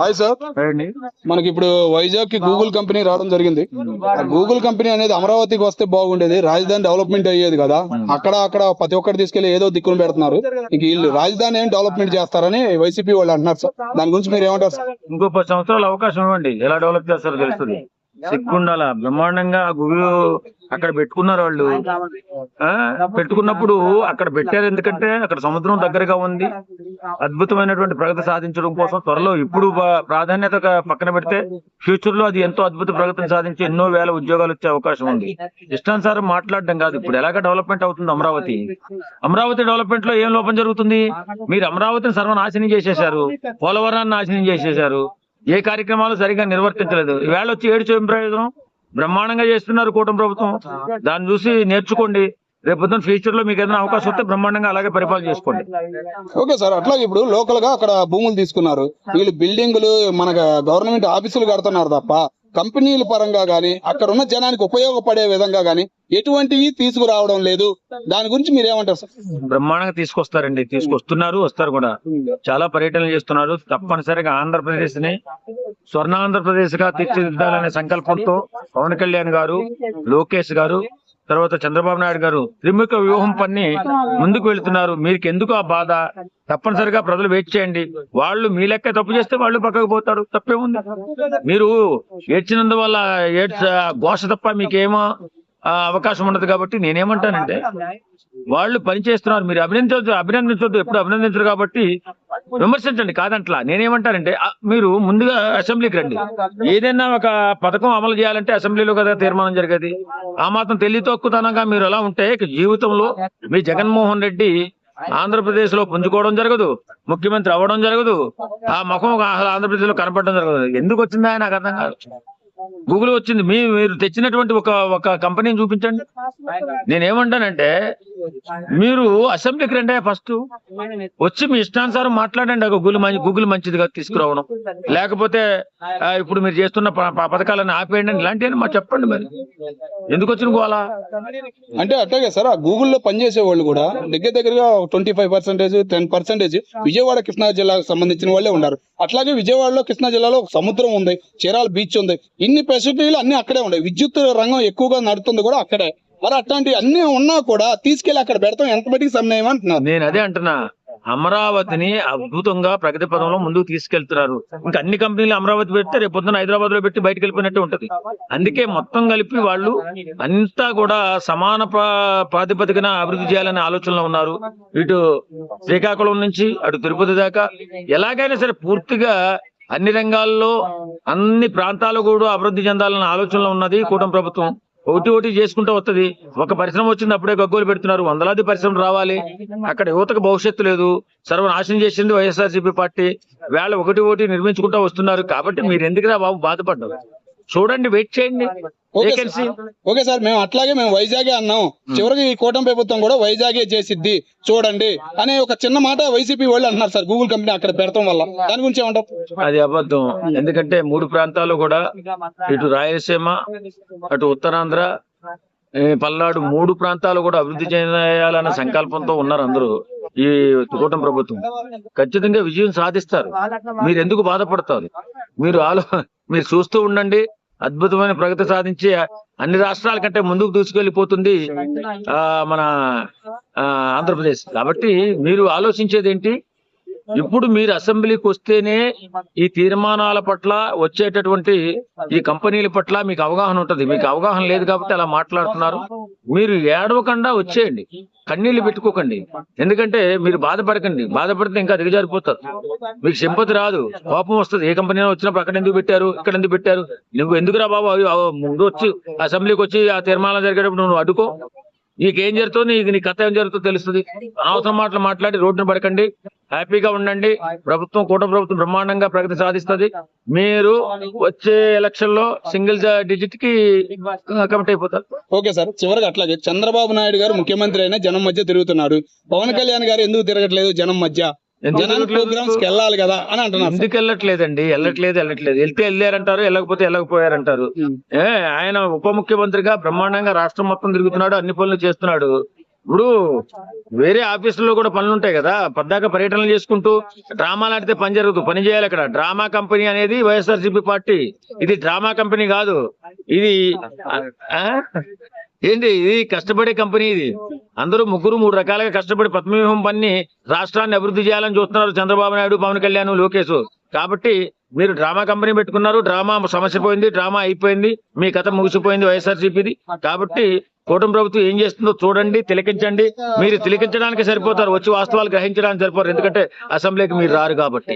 Hi sir అండి మనకి ఇప్పుడు వైజాగ్కి గూగుల్ కంపెనీ రావడం జరిగింది. ఆ గూగుల్ కంపెనీ అనేది అమరావతికి వస్తే బాగుండేది. రాజధాని డెవలప్మెంట్ అయ్యేది కదా. అక్కడ అక్కడ ప్రతి ఒక్కటి తీసుకెళ్ళి ఏదో దిక్కును పెడుతున్నారు. ఇంక వీళ్ళు రాజధాని ఏం డెవలప్మెంట్ చేస్తారని వైసీపీ వాళ్ళు అంటున్నారు సార్ దాని గురించి మీరు ఏమంటారు సార్ ఇంకో పది సంవత్సరాలు అవకాశం ఇవ్వండి. ఎలా డెవలప్ చేస్తారో తెలుస్తుంది. సిగ్గుండాల బ్రహ్మాండంగా గూగుల్ అక్కడ పెట్టుకున్నారు వాళ్ళు. ఆ, పెట్టుకున్నప్పుడు అక్కడ పెట్టారు ఎందుకంటే అక్కడ సముద్రం దగ్గరగా ఉంది. అద్భుతమైనటువంటి ప్రగతి సాధించడం కోసం త్వరలో ఇప్పుడు ప్రాధాన్యత పక్కన పెడితే ఫ్యూచర్లో అది ఎంతో అద్భుత ప్రగతిని సాధించి ఎన్నో వేల ఉద్యోగాలు వచ్చే అవకాశం ఉంది. ఇష్టానుసారం మాట్లాడడం కాదు ఇప్పుడు ఎలాగ డెవలప్మెంట్ అవుతుంది అమరావతి? అమరావతి డెవలప్మెంట్లో ఏం లోపం జరుగుతుంది? మీరు అమరావతిని సర్వనాశనం చేసేశారు. పోలవరాన్ని నాశనం చేసేశారు. ఏ కార్యక్రమాలు సరిగా నిర్వర్తించలేదు. ఈవేళ వచ్చి ఏడు చూపిన ప్రయోజనం? బ్రహ్మాండంగా చేస్తున్నారు కూటమి ప్రభుత్వం. దాన్ని చూసి నేర్చుకోండి. రేపు పొద్దున్న ఫ్యూచర్లో మీకు ఏదైనా అవకాశం వస్తే బ్రహ్మాండంగా అలాగే పరిపాలన చేసుకోండి. ఓకే సార్ అట్లాగే ఇప్పుడు లోకల్గా అక్కడ భూములు తీసుకున్నారు. వీళ్ళు బిల్డింగులు మన గవర్నమెంట్ ఆఫీసులు కడుతున్నారు తప్ప కంపెనీల పరంగా గానీ అక్కడ ఉన్న జనానికి ఉపయోగపడే విధంగా గానీ ఎటువంటివి తీసుకురావడం లేదు. దాని గురించి మీరు ఏమంటారు సార్? బ్రహ్మాండంగా తీసుకొస్తారండి. తీసుకొస్తున్నారు వస్తారు కూడా. చాలా పర్యటనలు చేస్తున్నారు. తప్పనిసరిగా ఆంధ్రప్రదేశ్ని స్వర్ణాంధ్రప్రదేశ్గా తీర్చిదిద్దాలనే సంకల్పంతో పవన్ కళ్యాణ్ గారు లోకేష్ గారు తర్వాత చంద్రబాబు నాయుడు గారు త్రిముఖ వ్యూహం పన్ని ముందుకు వెళ్తున్నారు. మీకు ఎందుకు ఆ బాధ? తప్పనిసరిగా ప్రజలు వెయిట్ చేయండి. వాళ్ళు మీ లెక్క తప్పు చేస్తే వాళ్ళు పక్కకు పోతారు. తప్పేముంది? మీరు ఏడ్చినందువల్ల ఏడ్చ ఘోష తప్ప మీకేమో అవకాశం ఉండదు కాబట్టి నేనేమంటానంటే వాళ్ళు పని చేస్తున్నారు మీరు అభినందించవద్దు అభినందించవద్దు ఎప్పుడు అభినందించరు కాబట్టి విమర్శించండి కాదంట్లా. నేనేమంటానంటే మీరు ముందుగా అసెంబ్లీకి రండి. ఏదైనా ఒక పథకం అమలు చేయాలంటే అసెంబ్లీలో కదా తీర్మానం జరిగేది. ఆ మాత్రం తెలివి తక్కువతనంగా మీరు ఎలా ఉంటే జీవితంలో మీ జగన్మోహన్ రెడ్డి ఆంధ్రప్రదేశ్లో పుంజుకోవడం జరగదు ముఖ్యమంత్రి అవ్వడం జరగదు ఆ ముఖం ఆంధ్రప్రదేశ్లో కనపడడం జరగదు. ఎందుకు వచ్చిందా నాకు అర్థం కాదు. గూగుల్ వచ్చింది. మీ మీరు తెచ్చినటువంటి ఒక ఒక కంపెనీని చూపించండి. నేనేమంటానంటే మీరు అసెంబ్లీకి రండి ఫస్ట్. వచ్చి మీ ఇష్టానుసారం మాట్లాడండి. ఆ గూగుల్ గూగుల్ మంచిదిగా తీసుకురావడం. లేకపోతే ఇప్పుడు మీరు చేస్తున్న ప- పథకాలను ఆపేయండి అని ఇలాంటివన్నీ మా చెప్పండి మరి. ఎందుకు వచ్చిన గోలా? అంటే అట్లాగే సార్ ఆ గూగుల్లో పనిచేసే వాళ్ళు కూడా దగ్గర దగ్గరగా twenty five percentage ten percentage Vijayawada Krishna జిల్లాకు సంబంధించిన వాళ్ళే ఉన్నారు. అట్లాగే విజయవాడలో కృష్ణా జిల్లాలో సముద్రం ఉంది చీరాల బీచ్ ఉంది. ఇన్ని ఫెసిలిటీలు అన్ని అక్కడే ఉన్నాయి విద్యుత్ రంగం ఎక్కువగా నడుతుంది కూడా అక్కడే. మరి అట్లాంటి అన్ని ఉన్నా కూడా తీసుకెళ్ళి అక్కడ పెడతాం ఎంత బట్టి సమయం అంటున్నారు? నేను అదే అంటున్నా. అమరావతిని అద్భుతంగా ప్రగతి పదంలో ముందుకు తీసుకెళ్తున్నారు. ఇంకా అన్ని కంపెనీలు అమరావతి పెడితే రేపు పొద్దున హైదరాబాద్లో పెట్టి బయటకు వెళ్ళిపోయినట్టు ఉంటది. అందుకే మొత్తం కలిపి వాళ్ళు అంతా కూడా సమాన ప్రాతిపదికన అభివృద్ధి చేయాలనే ఆలోచనలో ఉన్నారు. ఇటు శ్రీకాకుళం నుంచి అటు తిరుపతి దాకా. ఎలాగైనా సరే పూర్తిగా అన్ని రంగాల్లో అన్ని ప్రాంతాలు కూడా అభివృద్ధి చెందాలన్న ఆలోచనలో ఉన్నది కూటమి ప్రభుత్వం. ఒకటి ఒకటి చేసుకుంటూ వస్తది ఒక పరిశ్రమ వచ్చింది అప్పుడే గగ్గోలు పెడుతున్నారు. వందలాది పరిశ్రమలు రావాలి. అక్కడ యువతకు భవిష్యత్తు లేదు. సర్వనాశనం చేసింది వైఎస్ఆర్సీపీ పార్టీ. వేళ ఒకటి ఒకటి నిర్మించుకుంటూ వస్తున్నారు. కాబట్టి మీరు ఎందుకురా బాబు బాధపడ్డారు? చూడండి వెయిట్ చేయండి. Okay vacancy sir. Okay sir మేము అట్లాగే మేము వైజాగే అన్నాం. చివరికి ఈ కూటమి ప్రభుత్వం కూడా వైజాగే చేసిద్ది. చూడండి. అనే ఒక చిన్న మాట వైసీపీ వాళ్ళు అంటున్నారు సార్ గూగుల్ కంపెనీ అక్కడ పెడతాం వల్ల. దాని గురించి ఏమంటారు అది అబద్ధం. ఎందుకంటే మూడు ప్రాంతాలు కూడా ఇటు రాయలసీమ అటు ఉత్తరాంధ్ర ఈ పల్నాడు మూడు ప్రాంతాలు కూడా అభివృద్ధి చేయాలన్న సంకల్పంతో ఉన్నారు అందరూ ఈ కూటమి ప్రభుత్వం. ఖచ్చితంగా విజయం సాధిస్తారు. మీరు ఎందుకు బాధపడతారు? మీరు ఆలో మీరు చూస్తూ ఉండండి. అద్భుతమైన ప్రగతి సాధించి అన్ని రాష్ట్రాల కంటే ముందుకు దూసుకెళ్ళిపోతుంది ఆ మన ఆంధ్రప్రదేశ్. కాబట్టి మీరు ఆలోచించేది ఏంటి ఇప్పుడు మీరు అసెంబ్లీకి వస్తేనే ఈ తీర్మానాల పట్ల వచ్చేటటువంటి ఈ కంపెనీల పట్ల మీకు అవగాహన ఉంటది. మీకు అవగాహన లేదు కాబట్టి అలా మాట్లాడుతున్నారు. మీరు ఏడవకుండా వచ్చేయండి. కన్నీళ్ళు పెట్టుకోకండి. ఎందుకంటే మీరు బాధపడకండి. బాధపడితే ఇంకా దిగజారిపోతారు. మీకు సింపతి రాదు. కోపం వస్తుంది. ఏ కంపెనీ వచ్చినప్పుడు అక్కడ ఎందుకు పెట్టారు? ఇక్కడ ఎందుకు పెట్టారు? నువ్వు ఎందుకురా బాబు? ముందు వచ్చి అసెంబ్లీకి వచ్చి ఆ తీర్మానం జరిగేటప్పుడు నువ్వు అడ్డుకో. నీకేం జరుగుతుంది నీకు నీ కథ ఏం జరుగుతుందో తెలుస్తుంది. అనవసరం మాటలు మాట్లాడి రోడ్డున పడకండి. హ్యాపీగా ఉండండి. ప్రభుత్వం కూట ప్రభుత్వం బ్రహ్మాండంగా ప్రగతి సాధిస్తుంది. మీరు వచ్చే ఎలక్షన్లో సింగిల్ డిజిట్కి కమిట్ అయిపోతారు. ఓకే సార్ చివరికి అట్లాగే చంద్రబాబు నాయుడు గారు ముఖ్యమంత్రి అయినా జనం మధ్య తిరుగుతున్నారు. పవన్ కళ్యాణ్ గారు ఎందుకు తిరగట్లేదు జనం మధ్య? ప్రోగ్రామ్స్ వెళ్ళాలి కదా అని. ఎందుకు వెళ్ళట్లేదండి? వెళ్ళట్లేదు వెళ్ళట్లేదు. వెళ్తే వెళ్ళారంటారు వెళ్ళకపోతే వెళ్ళకపోయారంటారు. ఏ ఆయన ఉప ముఖ్యమంత్రిగా బ్రహ్మాండంగా రాష్ట్రం మొత్తం తిరుగుతున్నాడు అన్ని పనులు చేస్తున్నాడు. ఇప్పుడు వేరే ఆఫీసుల్లో కూడా పనులు ఉంటాయి కదా. పద్దాక పర్యటనలు చేసుకుంటూ డ్రామాలు ఆడితే పని జరుగుతుంది పని చేయాలి అక్కడ. డ్రామా కంపెనీ అనేది వైఎస్ఆర్సీపీ పార్టీ. ఇది డ్రామా కంపెనీ కాదు. ఇది ఆ? ఏంటి ఇది కష్టపడే కంపెనీ ఇది? అందరూ ముగ్గురు మూడు రకాలుగా కష్టపడి పద్మవ్యూహం పన్ని రాష్ట్రాన్ని అభివృద్ధి చేయాలని చూస్తున్నారు చంద్రబాబు నాయుడు పవన్ కళ్యాణ్ లోకేష్ కాబట్టి మీరు డ్రామా కంపెనీ పెట్టుకున్నారు డ్రామా సమస్య పోయింది డ్రామా అయిపోయింది మీ కథ ముగిసిపోయింది వైఎస్ఆర్సీపీది. కాబట్టి కూటమి ప్రభుత్వం ఏం చేస్తుందో చూడండి తిలకించండి. మీరు తిలకించడానికి సరిపోతారు వచ్చి వాస్తవాలు గ్రహించడానికి సరిపోతారు. ఎందుకంటే అసెంబ్లీకి మీరు రారు కాబట్టి.